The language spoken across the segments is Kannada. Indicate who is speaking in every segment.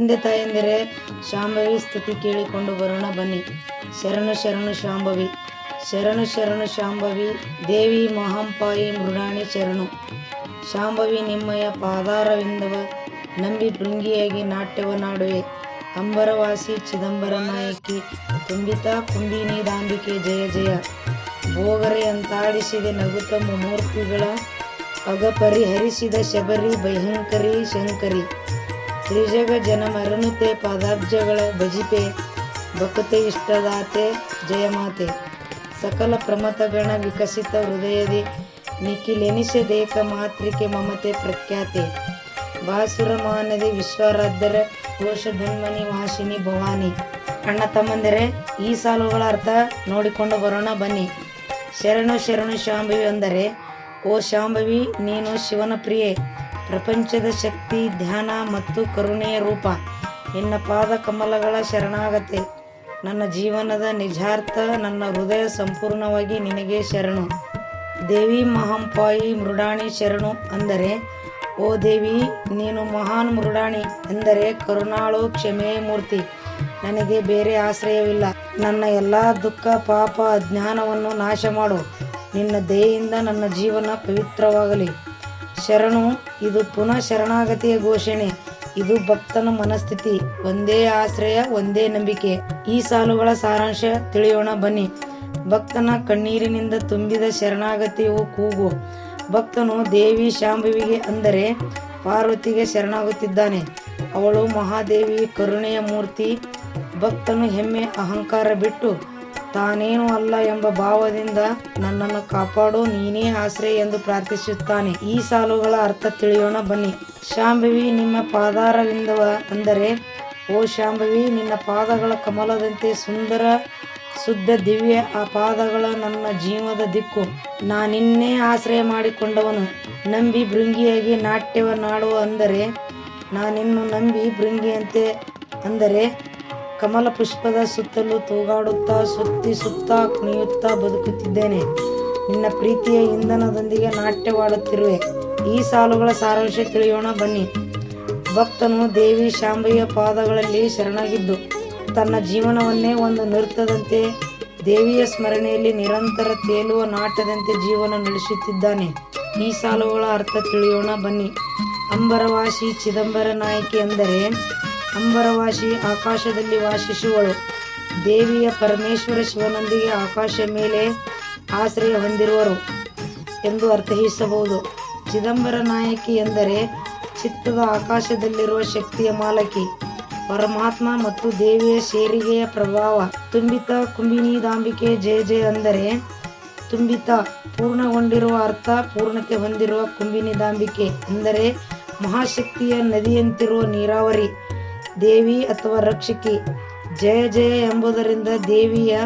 Speaker 1: ತಂದೆ ತಾಯಿಂದರೆ, ಶಾಂಭವಿ ಸ್ತುತಿ ಕೇಳಿಕೊಂಡು ಬರೋಣ ಬನ್ನಿ. ಶರಣು ಶರಣು ಶಾಂಭವಿ. ಶರಣು ಶರಣು ಶಾಂಭವಿ, ದೇವಿ ಮಹಾಂಪಾಯಿ ಮೃಡಾಣಿ ಶರಣು. ಶಾಂಭವಿ ನಿಮ್ಮಯ ಪಾದಾರವಿಂದವ, ನಂಬಿ ಭೃಂಗಿಯಾಗಿ ನಾಟ್ಯವ ನಾಡುವೆ. ಅಂಬರವಾಸಿ ಚಿದಂಬರ ನಾಯಕಿ ತುಂಬಿತಾ ಕುಂಬಿನಿ ದಾಂಬಿಕೆ ಜಯ ಜಯ. ಭೋಗರೆ ಅಂತಾಡಿಸಿದೆ ನಗುತಮ್ಮ ಮೂರ್ತಿಗಳ ಅಗ ಪರಿಹರಿಸಿದ ಶಬರಿ ಭಯಂಕರಿ ಶಂಕರಿ. ತ್ರಿಜಗ ಜನ ಮರಣುತೆ ಪಾದಾಬ್ಜಗಳ ಭಜಿತೆ ಭಕತೆ ಇಷ್ಟದಾತೆ, ಜಯಮಾತೆ. ಸಕಲ ಪ್ರಮತಗಣ ವಿಕಸಿತ ಹೃದಯದಿ ನಿಖಿಲೆನಿಸದೇಕ ಮಾತೃಕೆ ಮಮತೆ ಪ್ರಖ್ಯಾತೆ. ಬಾಸುರ ವಿಶ್ವಾರಾಧ್ಯರ ವಿಶ್ವರಾಧ್ಯರ ಕೋಶಧನ್ಮನಿ ವಾಸಿನಿ ಭವಾನಿ. ಅಣ್ಣ ತಮ್ಮಂದರೆ, ಈ ಸಾಲುಗಳ ಅರ್ಥ ನೋಡಿಕೊಂಡು ಬರೋಣ ಬನ್ನಿ. ಶರಣು ಶರಣು ಶಾಂಭವಿ ಅಂದರೆ, ಓ ಶಾಂಭವಿ, ನೀನು ಶಿವನ ಪ್ರಿಯೆ. ಪ್ರಪಂಚದ ಶಕ್ತಿ, ಧ್ಯಾನ ಮತ್ತು ಕರುಣೆಯ ರೂಪ. ನಿನ್ನ ಪಾದ ಕಮಲಗಳ ಶರಣಾಗತೆ. ನನ್ನ ಜೀವನದ ನಿಜಾರ್ಥ, ನನ್ನ ಹೃದಯ ಸಂಪೂರ್ಣವಾಗಿ ನಿನಗೆ ಶರಣು. ದೇವಿ ಮಹಾಂಪಾಯಿ ಮೃಡಾಣಿ ಶರಣು ಅಂದರೆ, ಓ ದೇವಿ, ನೀನು ಮಹಾನ್ ಮೃಡಾಣಿ ಎಂದರೆ ಕರುಣಾಳು ಕ್ಷಮೆಯ ಮೂರ್ತಿ. ನನಗೆ ಬೇರೆ ಆಶ್ರಯವಿಲ್ಲ. ನನ್ನ ಎಲ್ಲ ದುಃಖ, ಪಾಪ, ಅಜ್ಞಾನವನ್ನು ನಾಶ ಮಾಡು ನಿನ್ನ ದಯೆಯಿಂದ ನನ್ನ ಜೀವನ ಪವಿತ್ರವಾಗಲಿ. ಶರಣು, ಇದು ಪುನಃ ಶರಣಾಗತಿಯ ಘೋಷಣೆ. ಇದು ಭಕ್ತನ ಮನಸ್ಥಿತಿ. ಒಂದೇ ಆಶ್ರಯ, ಒಂದೇ ನಂಬಿಕೆ. ಈ ಸಾಲುಗಳ ಸಾರಾಂಶ ತಿಳಿಯೋಣ ಬನ್ನಿ. ಭಕ್ತನ ಕಣ್ಣೀರಿನಿಂದ ತುಂಬಿದ ಶರಣಾಗತಿಯು ಕೂಗು. ಭಕ್ತನು ದೇವಿ ಶಾಂಭುವಿಗೆ ಅಂದರೆ ಪಾರ್ವತಿಗೆ ಶರಣಾಗುತ್ತಿದ್ದಾನೆ. ಅವಳು ಮಹಾದೇವಿ ಕರುಣೆಯ ಮೂರ್ತಿ. ಭಕ್ತನು ಹೆಮ್ಮೆ ಅಹಂಕಾರ ಬಿಟ್ಟು ತಾನೇನು ಅಲ್ಲ ಎಂಬ ಭಾವದಿಂದ ನನ್ನನ್ನು ಕಾಪಾಡು ನೀನೇ ಆಶ್ರಯ ಎಂದು ಪ್ರಾರ್ಥಿಸುತ್ತಾನೆ. ಈ ಸಾಲುಗಳ ಅರ್ಥ ತಿಳಿಯೋಣ, ಬನ್ನಿ. ಶಾಂಭವಿ, ನಿಮ್ಮ ಪಾದಾರವಿಂದವ ಅಂದರೆ, ಓ ಶಾಂಭವಿ, ನಿನ್ನ ಪಾದಗಳ ಕಮಲದಂತೆ ಸುಂದರ ಶುದ್ಧ ದಿವ್ಯ, ಆ ಪಾದಗಳ ನನ್ನ ಜೀವದ ದಿಕ್ಕು. ನಾನಿನ್ನೇ ಆಶ್ರಯ ಮಾಡಿಕೊಂಡವನು. ನಂಬಿ ಭೃಂಗಿಯಾಗಿ ನಾಟ್ಯವ ನಾಡುವ ಅಂದರೆ ನಾನಿನ್ನು ನಂಬಿ ಭೃಂಗಿಯಂತೆ ಅಂದರೆ ಕಮಲ ಪುಷ್ಪದ ಸುತ್ತಲೂ ತೂಗಾಡುತ್ತಾ, ಸುತ್ತಿ ಸುತ್ತಾ ಕುಣಿಯುತ್ತಾ ಬದುಕುತ್ತಿದ್ದೇನೆ. ನಿನ್ನ ಪ್ರೀತಿಯ ಇಂಧನದೊಂದಿಗೆ ನಾಟ್ಯವಾಡುತ್ತಿರುವೆ. ಈ ಸಾಲುಗಳ ಸಾರಾಂಶ ತಿಳಿಯೋಣ, ಬನ್ನಿ. ಭಕ್ತನು ದೇವಿ ಶಾಂಬಯ್ಯ ಪಾದಗಳಲ್ಲಿ ಶರಣಾಗಿದ್ದು, ತನ್ನ ಜೀವನವನ್ನೇ ಒಂದು ನೃತ್ಯದಂತೆ ದೇವಿಯ ಸ್ಮರಣೆಯಲ್ಲಿ ನಿರಂತರ ತೇಲುವ ನಾಟ್ಯದಂತೆ ಜೀವನ ನಡೆಸುತ್ತಿದ್ದಾನೆ. ಈ ಸಾಲುಗಳ ಅರ್ಥ ತಿಳಿಯೋಣ, ಬನ್ನಿ. ಅಂಬರವಾಸಿ ಚಿದಂಬರ ನಾಯಕಿ ಎಂದರೆ ಅಂಬರವಾಸಿ ಆಕಾಶದಲ್ಲಿ ವಾಸಿಸುವಳು. ದೇವಿಯ ಪರಮೇಶ್ವರ ಶಿವನೊಂದಿಗೆ ಆಕಾಶ ಮೇಲೆ ಆಶ್ರಯ ಹೊಂದಿರುವರು ಎಂದು ಅರ್ಥೈಸಬಹುದು. ಚಿದಂಬರ ನಾಯಕಿ ಎಂದರೆ ಚಿತ್ತದ ಆಕಾಶದಲ್ಲಿರುವ ಶಕ್ತಿಯ ಮಾಲಕಿ, ಪರಮಾತ್ಮ ಮತ್ತು ದೇವಿಯ ಸೇರಿಗೆಯ ಪ್ರಭಾವ. ತುಂಬಿತ ಕುಂಬಿನಿ ದಾಂಬಿಕೆ ಜಯ ಜಯ ಅಂದರೆ ತುಂಬಿತ, ಪೂರ್ಣಗೊಂಡಿರುವ ಅರ್ಥ ಪೂರ್ಣತೆ ಹೊಂದಿರುವ ಕುಂಬಿನಿ ದಾಂಬಿಕೆ ಅಂದರೆ ಮಹಾಶಕ್ತಿಯ ನದಿಯಂತಿರುವ ನೀರಾವರಿ. ದೇವಿ ಅಥವಾ ರಕ್ಷಕಿ? ಜಯ ಜಯ ಎಂಬುದರಿಂದ ದೇವಿಯ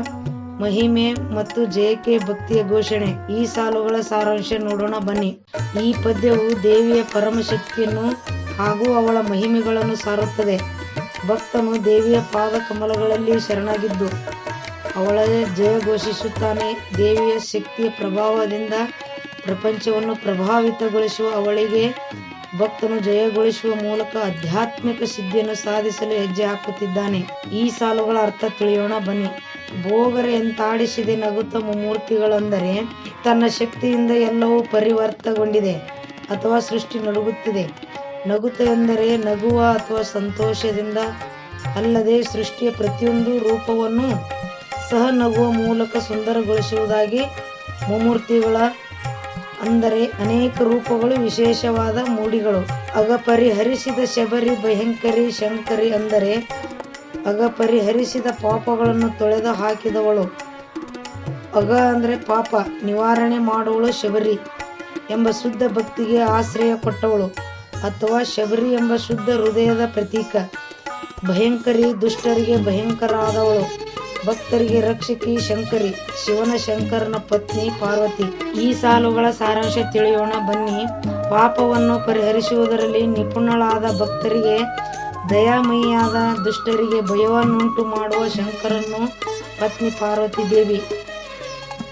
Speaker 1: ಮಹಿಮೆ ಮತ್ತು ಜಯಕ್ಕೆ ಭಕ್ತಿಯ ಘೋಷಣೆ. ಈ ಸಾಲುಗಳ ಸಾರಾಂಶ ನೋಡೋಣ, ಬನ್ನಿ. ಈ ಪದ್ಯವು ದೇವಿಯ ಪರಮಶಕ್ತಿಯನ್ನು ಹಾಗೂ ಅವಳ ಮಹಿಮೆಗಳನ್ನು ಸಾರುತ್ತದೆ. ಭಕ್ತನು ದೇವಿಯ ಪಾದ ಕಮಲಗಳಲ್ಲಿ ಶರಣಾಗಿದ್ದು, ಅವಳ ಜಯ ಘೋಷಿಸುತ್ತಾನೆ. ದೇವಿಯ ಶಕ್ತಿಯ ಪ್ರಭಾವದಿಂದ ಪ್ರಪಂಚವನ್ನು ಪ್ರಭಾವಿತಗೊಳಿಸುವ ಅವಳಿಗೆ ಭಕ್ತನು ಜಯಗೊಳಿಸುವ ಮೂಲಕ ಆಧ್ಯಾತ್ಮಿಕ ಸಿದ್ಧಿಯನ್ನು ಸಾಧಿಸಲು ಹೆಜ್ಜೆ ಹಾಕುತ್ತಿದ್ದಾನೆ. ಈ ಸಾಲುಗಳ ಅರ್ಥ ತಿಳಿಯೋಣ, ಬನ್ನಿ. ಭೋಗರೆ ಎಂತಾಡಿಸಿದೆ ನಗುತ್ತ ಮೂರ್ತಿಗಳೆಂದರೆ ತನ್ನ ಶಕ್ತಿಯಿಂದ ಎಲ್ಲವೂ ಪರಿವರ್ತಗೊಂಡಿದೆ ಅಥವಾ ಸೃಷ್ಟಿ ನಡುಗುತ್ತಿದೆ. ನಗುತ್ತ ಎಂದರೆ ನಗುವ ಅಥವಾ ಸಂತೋಷದಿಂದ ಅಲ್ಲದೆ ಸೃಷ್ಟಿಯ ಪ್ರತಿಯೊಂದು ರೂಪವನ್ನು ಸಹ ನಗುವ ಮೂಲಕ ಸುಂದರಗೊಳಿಸುವುದಾಗಿ ಮುಮೂರ್ತಿಗಳ ಅಂದರೆ ಅನೇಕ ರೂಪಗಳು ವಿಶೇಷವಾದ ಮೂಡಿಗಳು. ಅಗ ಪರಿಹರಿಸಿದ ಶಬರಿ, ಭಯಂಕರಿ, ಶಂಕರಿ ಅಂದರೆ ಅಗ ಪರಿಹರಿಸಿದ ಪಾಪಗಳನ್ನು ತೊಳೆದು ಹಾಕಿದವಳು. ಅಗ ಅಂದರೆ ಪಾಪ, ನಿವಾರಣೆ ಮಾಡುವಳು ಶಬರಿ ಎಂಬ ಶುದ್ಧ ಭಕ್ತಿಗೆ ಆಶ್ರಯ ಕೊಟ್ಟವಳು ಅಥವಾ ಶಬರಿ ಎಂಬ ಶುದ್ಧ ಹೃದಯದ ಪ್ರತೀಕ. ಭಯಂಕರಿ ದುಷ್ಟರಿಗೆ ಭಯಂಕರ ಆದವಳು ಭಕ್ತರಿಗೆ ರಕ್ಷಕಿ ಶಂಕರಿ, ಶಿವನ ಶಂಕರನ ಪತ್ನಿ ಪಾರ್ವತಿ. ಈ ಸಾಲುಗಳ ಸಾರಾಂಶ ತಿಳಿಯೋಣ, ಬನ್ನಿ. ಪಾಪವನ್ನು ಪರಿಹರಿಸುವುದರಲ್ಲಿ ನಿಪುಣಳಾದ ಭಕ್ತರಿಗೆ, ದಯಾಮಯಿಯಾದ ದುಷ್ಟರಿಗೆ ಭಯವನ್ನುಂಟು ಮಾಡುವ ಶಂಕರನ್ನು ಪತ್ನಿ ಪಾರ್ವತಿ ದೇವಿ.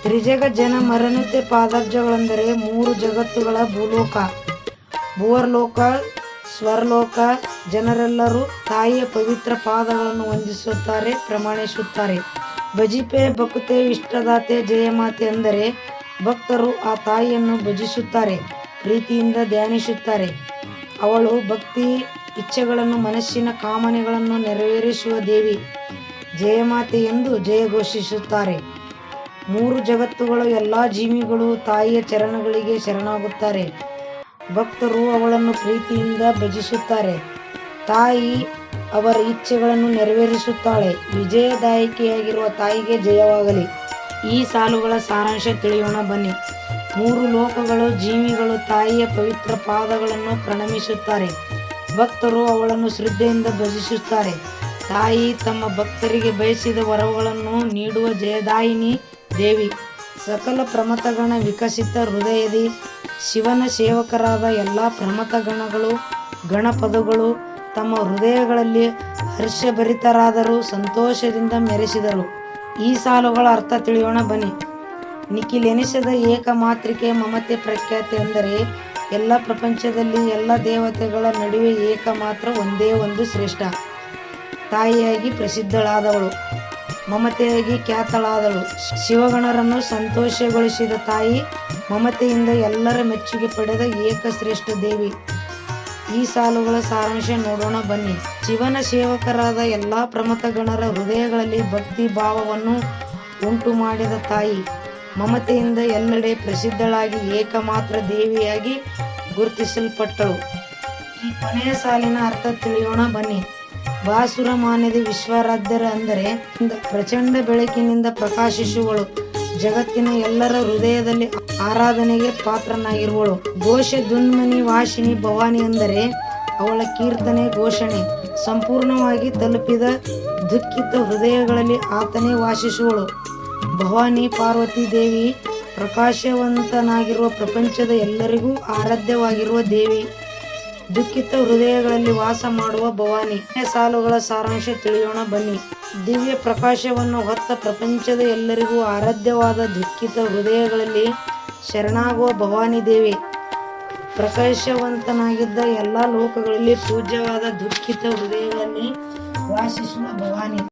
Speaker 1: ತ್ರಿಜಗ ಜನ ಮರಣತೆ ಪಾದಾಬ್ಜಗಳೆಂದರೆ ಮೂರು ಜಗತ್ತುಗಳ ಭೂಲೋಕ. ಭುವರ್ಲೋಕ ಸ್ವರ್ಲೋಕ ಜನರೆಲ್ಲರೂ ತಾಯಿಯ ಪವಿತ್ರ ಪಾದಗಳನ್ನು ವಂದಿಸುತ್ತಾರೆ, ಪ್ರಮಾಣಿಸುತ್ತಾರೆ. ಭಜಿಪೆ ಭಕ್ತೆ ಇಷ್ಟದಾತೆ ಜಯಮಾತೆ ಅಂದರೆ ಭಕ್ತರು ಆ ತಾಯಿಯನ್ನು ಭಜಿಸುತ್ತಾರೆ, ಪ್ರೀತಿಯಿಂದ ಧ್ಯಾನಿಸುತ್ತಾರೆ. ಅವಳು ಭಕ್ತಿ ಇಚ್ಛೆಗಳನ್ನು, ಮನಸ್ಸಿನ ಕಾಮನೆಗಳನ್ನು ನೆರವೇರಿಸುವ ದೇವಿ, ಜಯಮಾತೆ ಎಂದು ಜಯ ಘೋಷಿಸುತ್ತಾರೆ. ಮೂರು ಜಗತ್ತುಗಳ, ಎಲ್ಲ ಜೀವಿಗಳು ತಾಯಿಯ ಚರಣಗಳಿಗೆ ಶರಣಾಗುತ್ತಾರೆ. ಭಕ್ತರು ಅವಳನ್ನು ಪ್ರೀತಿಯಿಂದ ಭಜಿಸುತ್ತಾರೆ. ತಾಯಿ ಅವರ ಇಚ್ಛೆಗಳನ್ನು ನೆರವೇರಿಸುತ್ತಾಳೆ. ವಿಜಯದಾಯಕಿಯಾಗಿರುವ ತಾಯಿಗೆ ಜಯವಾಗಲಿ. ಈ ಸಾಲುಗಳ ಸಾರಾಂಶ ತಿಳಿಯೋಣ ಬನ್ನಿ. ಮೂರು ಲೋಕಗಳು ಜೀವಿಗಳು ತಾಯಿಯ ಪವಿತ್ರ ಪಾದಗಳನ್ನು ಪ್ರಣಮಿಸುತ್ತಾರೆ. ಭಕ್ತರು ಅವಳನ್ನು ಶ್ರದ್ಧೆಯಿಂದ ಭಜಿಸುತ್ತಾರೆ ತಾಯಿ ತಮ್ಮ ಭಕ್ತರಿಗೆ ಬಯಸಿದ ವರಗಳನ್ನು ನೀಡುವ ಜಯದಾಯಿನಿ ದೇವಿ. ಸಕಲ ಪ್ರಮತಗಣ ವಿಕಸಿತ ಹೃದಯದಿ ಶಿವನ ಸೇವಕರಾದ ಎಲ್ಲ ಪ್ರಮಥಗಣಗಳು ಗಣಪದಗಳು ತಮ್ಮ ಹೃದಯಗಳಲ್ಲಿ ಹರ್ಷಭರಿತರಾದರೂ, ಸಂತೋಷದಿಂದ ಮೆರೆಸಿದರು. ಈ ಸಾಲುಗಳ ಅರ್ಥ ತಿಳಿಯೋಣ ಬನ್ನಿ. ನಿಖಿಲೆನಿಸದ ಏಕಮಾತ್ರಿಕೆ ಮಮತೆ ಪ್ರಖ್ಯಾತಿ ಅಂದರೆ ಎಲ್ಲ ಪ್ರಪಂಚದಲ್ಲಿ ಎಲ್ಲ ದೇವತೆಗಳ ನಡುವೆ ಏಕ ಮಾತ್ರ ಒಂದೇ ಒಂದು ಶ್ರೇಷ್ಠ. ತಾಯಿಯಾಗಿ ಪ್ರಸಿದ್ಧಳಾದವಳು. ಮಮತೆಯಾಗಿ ಖ್ಯಾತಳಾದಳು. ಶಿವಗಣರನ್ನು ಸಂತೋಷಗೊಳಿಸಿದ ತಾಯಿ, ಮಮತೆಯಿಂದ ಎಲ್ಲರ ಮೆಚ್ಚುಗೆ ಪಡೆದ ಏಕಶ್ರೇಷ್ಠ ದೇವಿ. ಈ ಸಾಲುಗಳ ಸಾರಾಂಶ ನೋಡೋಣ ಬನ್ನಿ. ಶಿವನ ಸೇವಕರಾದ ಎಲ್ಲ ಪ್ರಮಥ ಗಣರ ಹೃದಯಗಳಲ್ಲಿ ಭಕ್ತಿ ಭಾವವನ್ನು ಉಂಟು ಮಾಡಿದ ತಾಯಿ, ಮಮತೆಯಿಂದ ಎಲ್ಲೆಡೆ ಪ್ರಸಿದ್ಧಳಾಗಿ ಏಕಮಾತ್ರ ದೇವಿಯಾಗಿ ಗುರುತಿಸಲ್ಪಟ್ಟಳು. ಈ ಕೊನೆಯ ಸಾಲಿನ ಅರ್ಥ ತಿಳಿಯೋಣ ಬನ್ನಿ. ಬಾಸುರ ಮಾನ್ಯದ ವಿಶ್ವಾರಾಧ್ಯರ ಅಂದರೆ ಪ್ರಚಂಡ ಬೆಳಕಿನಿಂದ ಪ್ರಕಾಶಿಸುವಳು. ಜಗತ್ತಿನ ಎಲ್ಲರ ಹೃದಯದಲ್ಲಿ ಆರಾಧನೆಗೆ ಪಾತ್ರನಾಗಿರುವಳು. ಘೋಷ ದುನ್ಮನಿ ವಾಶಿನಿ ಭವಾನಿ ಅಂದರೆ ಅವಳ ಕೀರ್ತನೆ ಘೋಷಣೆ. ಸಂಪೂರ್ಣವಾಗಿ ತಲುಪಿದ ದುಃಖಿತ ಹೃದಯಗಳಲ್ಲಿ ಆತನೇ ವಾಸಿಸುವಳು. ಭವಾನಿ ಪಾರ್ವತಿ ದೇವಿ ಪ್ರಕಾಶವಂತನಾಗಿರುವ ಪ್ರಪಂಚದ ಎಲ್ಲರಿಗೂ ಆರಾಧ್ಯವಾಗಿರುವ ದೇವಿ. ದುಃಖಿತ ಹೃದಯಗಳಲ್ಲಿ ವಾಸ ಮಾಡುವ ಭವಾನಿ. ಸಾಲುಗಳ ಸಾರಾಂಶ ತಿಳಿಯೋಣ ಬನ್ನಿ. ದಿವ್ಯ ಪ್ರಕಾಶವನ್ನು ಹೊತ್ತ ಪ್ರಪಂಚದ ಎಲ್ಲರಿಗೂ ಆರಾಧ್ಯವಾದ ದುಃಖಿತ ಹೃದಯಗಳಲ್ಲಿ ಶರಣಾಗುವ ಭವಾನಿ ದೇವಿ. ಪ್ರಕಾಶವಂತನಾಗಿದ್ದ ಎಲ್ಲ ಲೋಕಗಳಲ್ಲಿ ಪೂಜ್ಯವಾದ ದುಃಖಿತ ಹೃದಯಗಳಲ್ಲಿ ವಾಸಿಸುವ ಭವಾನಿ.